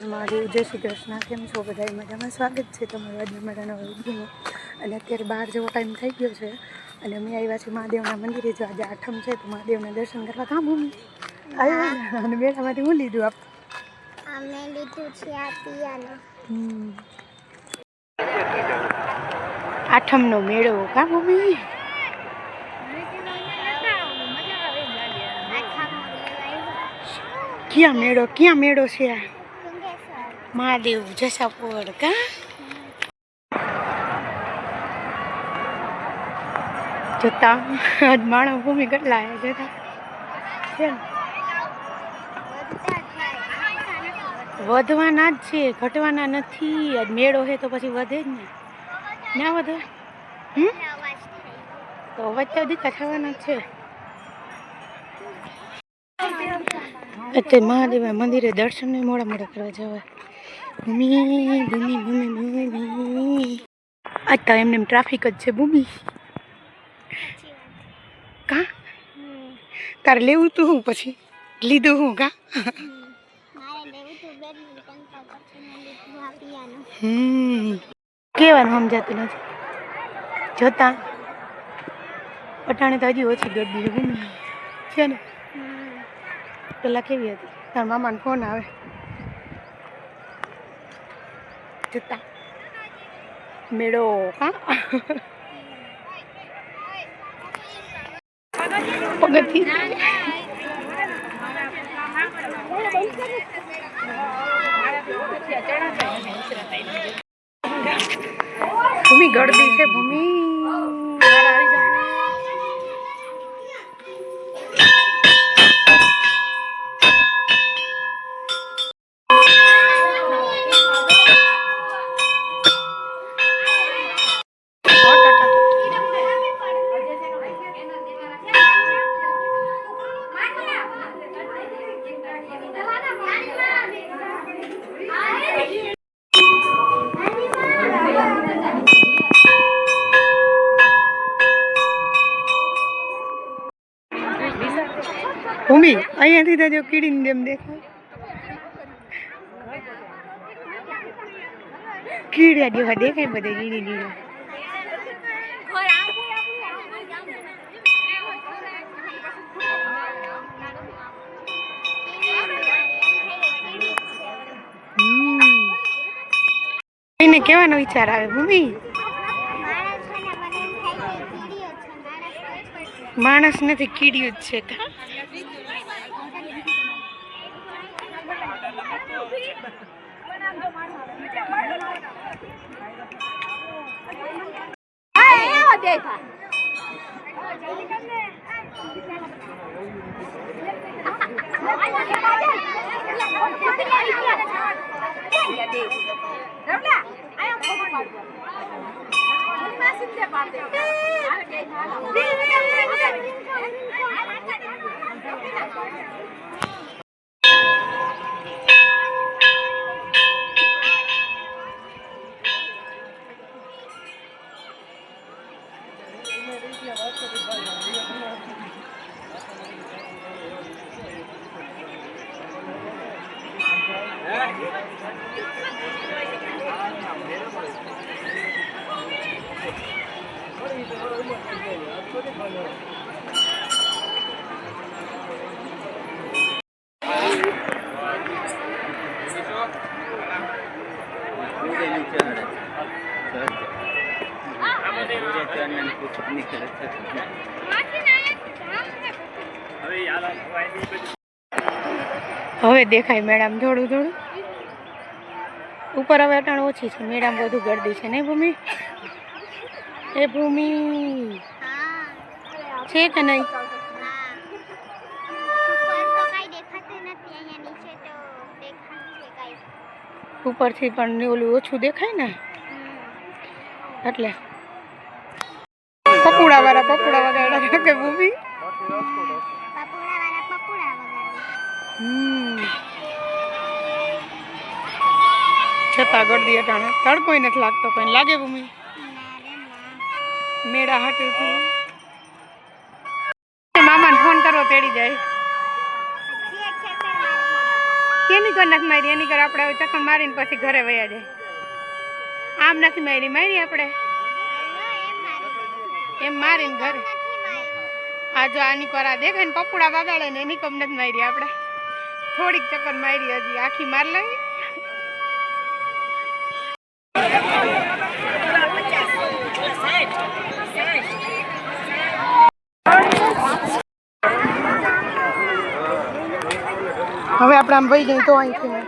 મારું જય શ્રી કૃષ્ણ. કેમ છો બધા મજામાં? સ્વાગત છે તમારું આજે મારા નવા વિડીયોમાં. અને અત્યારે બહાર જેવો ટાઈમ થઈ ગયો છે. અને અમે આવ્યા છીએ મહાદેવના મંદિરે. જો આજે આઠમ છે તો મહાદેવના દર્શન કરવા. કામ હું આવ્યા અને મેળામાંથી હું લીધું આપ? અમે લીધું છે આ પિયાનો. હમ. આઠમનો મેળો. કા મમ્મી? ક્યાં મેળો? ક્યાં મેળો છે આ? મહાદેવ જસાપુર કા? જોતા, આજ માણસ ભૂમિ કેટલા આવ્યા જોતા. છે વધવાના જ છે, ઘટવાના નથી. આજ મેળો છે તો પછી વધે જ ને. ના વધે? હમ? તો વચ્ચે દીકા થવાના છે. અત્યારે મહાદેવ મંદિરે દર્શન મોડા મોડા કરવા જવાય. ભૂમિ ભૂમિ ભૂમિ ભૂમિ. આજ તો એમને એમ ટ્રાફિક જ છે ભૂમિ. કા? તારે લેવું તું હું પછી? લીધું હું કા? કહેવાનું સમજાતું નથી. જોતા. અટાણે તો હજી ઓછી ગરદી છે છે ને? પેલા કેવી હતી? તારા મામાનો ફોન આવે. જોતા. મેળો હા. પગથિયું. ભૂમિ ગળદી છે ભૂમિ. ભૂમિ અહીંયાથી તો જો કીડીની જેમ દેખાય. કીડિયા જેવા દેખાય બધે કીડી કીડી એને કેવાનો વિચાર આવે ભૂમિ. માણસ નથી ને જ છે. કે Jacob. Ayo, ayo, ayo, ayo, ayo, ayo, ayo, ayo, ayo, ayo, ayo, માણસ નથી કીડિયું જ છે કા હવે દેખાય મેડમ થોડું થોડું ઉપર હવે અટાણ ઓછી છે. મેડમ બધું ગરદી છે નહીં ભૂમિ? એ ભૂમિ. છે કે નહીં? ઉપરથી પણ ઓલું ઓછું દેખાય ને? એટલે પકોડા વાળા, પકોડા વગાડ્યા કે ભૂમિ પપોડા છતાં ગરદી અટાણે. તડકોય નથી લાગતો કોઈ લાગે ભૂમિ મેળા હાટું મામાને ફોન કરવો તેડી જાય. કેની નિકો નથી મારી? એની કર આપણે ચક્કર મારીને પછી ઘરે વયા જાય. આમ નથી મારી? મારી આપણે? એમ મારીને ઘરે. આ જો આની પર આ દેખાય ને પપુડા બગાડે ને એની કમ નથી મારી આપણે. થોડીક ચક્કર મારી હજી. આખી માર લઈ હવે આપણે આમ વહી જઈએ તો અહીંથી